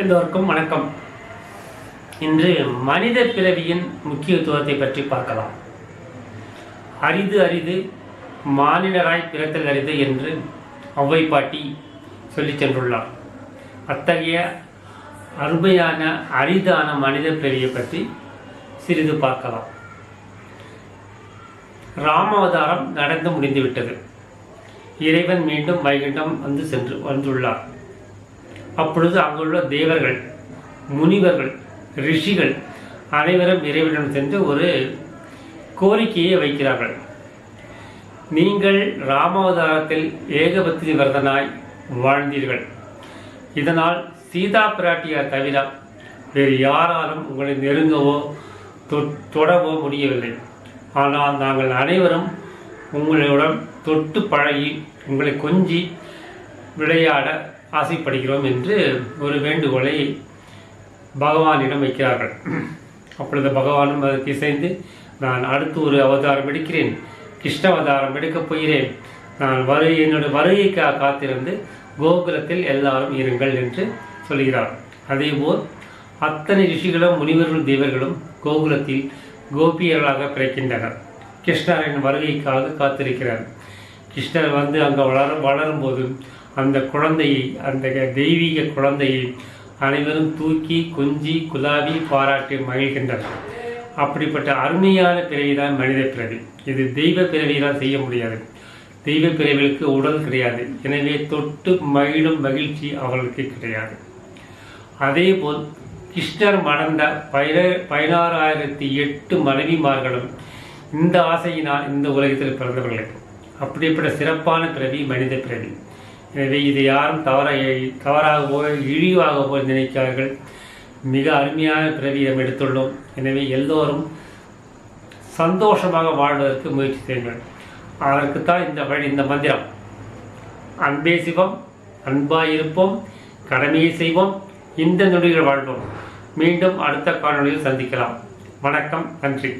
எல்லோருக்கும் வணக்கம். இன்று மனித பிறவியின் முக்கியத்துவத்தை பற்றி பார்க்கலாம். அரிது அரிது மானிடராய் பிறத்தல் அரிது என்று ஔவை பாட்டி சொல்லிச் சென்றுள்ளார். அத்தகைய அருமையான அரிதான மனித பிறவியை பற்றி சிறிது பார்க்கலாம். ராமாவதாரம் நடந்து முடிந்துவிட்டது. இறைவன் மீண்டும் வைகுண்டம் வந்து சென்று வந்துள்ளார். அப்பொழுது அங்குள்ள தேவர்கள் முனிவர்கள் ரிஷிகள் அனைவரும் இறைவனிடம் சென்று ஒரு கோரிக்கையை வைக்கிறார்கள். நீங்கள் ராமாவதாரத்தில் ஏகபத்திரி விரதனாய் வாழ்ந்தீர்கள். இதனால் சீதா பிராட்டியார் தவிர வேறு யாராலும் உங்களை நெருங்கவோ தொடவோ முடியவில்லை. ஆனால் நாங்கள் அனைவரும் உங்களுடன் தொட்டு பழகி உங்களை கொஞ்சி விளையாட ஆசைப்படுகிறோம் என்று ஒரு வேண்டுகோளை பகவானிடம் வைக்கிறார்கள். அப்பொழுது பகவானும் அதற்கு இசைந்து நான் அடுத்து ஒரு அவதாரம் எடுக்கிறேன். கிருஷ்ண அவதாரம் எடுக்கப் போகிறேன். நான் வரு என்னுடைய வருகைக்காக காத்திருந்து கோகுலத்தில் எல்லாரும் இருங்கள் என்று சொல்கிறார். அதேபோல் அத்தனை ரிஷிகளும் முனிவர்கள் தேவர்களும் கோகுலத்தில் கோபியர்களாக பிறக்கின்றனர். கிருஷ்ணரின் வருகைக்காக காத்திருக்கிறார். கிருஷ்ணர் வந்து அங்கே வளரும் வளரும்போது அந்த குழந்தையை அந்த தெய்வீக குழந்தையை அனைவரும் தூக்கி கொஞ்சி குலாவி பாராட்டி மகிழ்கின்றனர். அப்படிப்பட்ட அருமையான பிறவிதான் மனித பிறவி. இது தெய்வ பிறவியெல்லாம் செய்ய முடியாது. தெய்வ பிறவிகளுக்கு உடல் கிடையாது. எனவே தொட்டு மகிழும் மகிழ்ச்சி அவர்களுக்கு கிடையாது. அதேபோல் கிருஷ்ணர் மணந்த பதின பதினாறாயிரத்தி எட்டு மனைவிமார்களும் இந்த ஆசையினால் இந்த உலகத்தில் பிறந்தவர்களுக்கு அப்படிப்பட்ட சிறப்பான பிறவி மனித பிறவி எனவே இதை யாரும் தவறாக தவறாகவோ இழிவாகவோ நினைக்கிறார்கள் மிக அருமையான பிறவி நாம் எடுத்துள்ளோம். எனவே எல்லோரும் சந்தோஷமாக வாழ்வதற்கு முயற்சி செய்யுங்கள். அதற்குத்தான் இந்த வழி இந்த மந்திரம். அன்பே சிவம் அன்பாக இருப்போம் கடமையை செய்வோம் இந்த நொடிகள் வாழ்வோம். மீண்டும் அடுத்த காணொளியில் சந்திக்கலாம். வணக்கம் நன்றி.